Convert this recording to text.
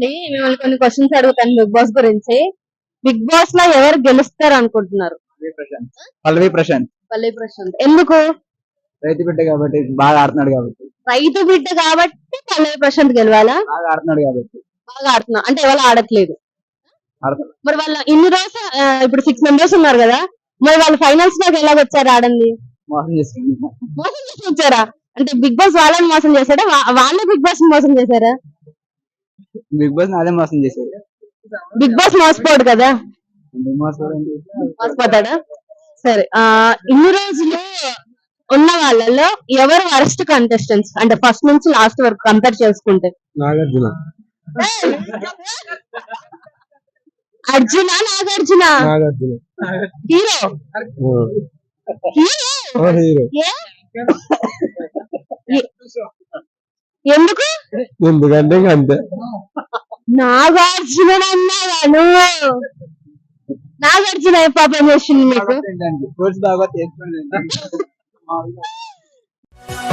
అండి. మిమ్మల్ని కొన్ని క్వశ్చన్స్ అడుగుతాను బిగ్ బాస్ గురించి. బిగ్ బాస్లో ఎవరు గెలుస్తారు అనుకుంటున్నారు? పల్లవి ప్రశాంత్. పల్లవి ప్రశాంత్. ఎందుకు? రైతు బిడ్డ కాబట్టి బాగా ఆడుతున్నాడు కాబట్టి. రైతు బిడ్డ కాబట్టి పల్లె ప్రశాంత్ గెలవాలా? బాగా ఆడుతున్నాడు కాబట్టి. బాగా ఆడుతున్నా. అంటే ఎవరు ఆడట్లేదు. మరి వాళ్ళ ఇన్ని రోజు ఇప్పుడు సిక్స్ మెంబర్స్ ఉన్నారు కదా. మరి వాళ్ళు ఫైనల్స్లోకి ఎలా వచ్చారు ఆడండి మోసం చేస్తుంది మోసం చేసి వచ్చారా? అంటే బిగ్ బాస్ వాళ్ళని మోసం చేశారా వాళ్ళే బిగ్ బాస్ మోసం చేశారా? బిగ్ బాస్ నాదే మోసం చేశాడు బిగ్ బాస్ మోసపోడు కదా? మోసపోతాడా? సరే ఆ ఇన్ని రోజులు ఉన్న వాళ్ళలో ఎవరు వరస్ట్ కంటెస్టెంట్స్ అంటే ఫస్ట్ నుంచి లాస్ట్ వరకు కంపేర్ చేసుకుంటే. నాగార్జున. అర్జున నాగార్జున? హీరో? హీరో? ఎందుకు? ఎందుకంటే అంతే. నాగార్జున అన్నావా నువ్వు? నాగార్జున పాపం చేసింది మీకు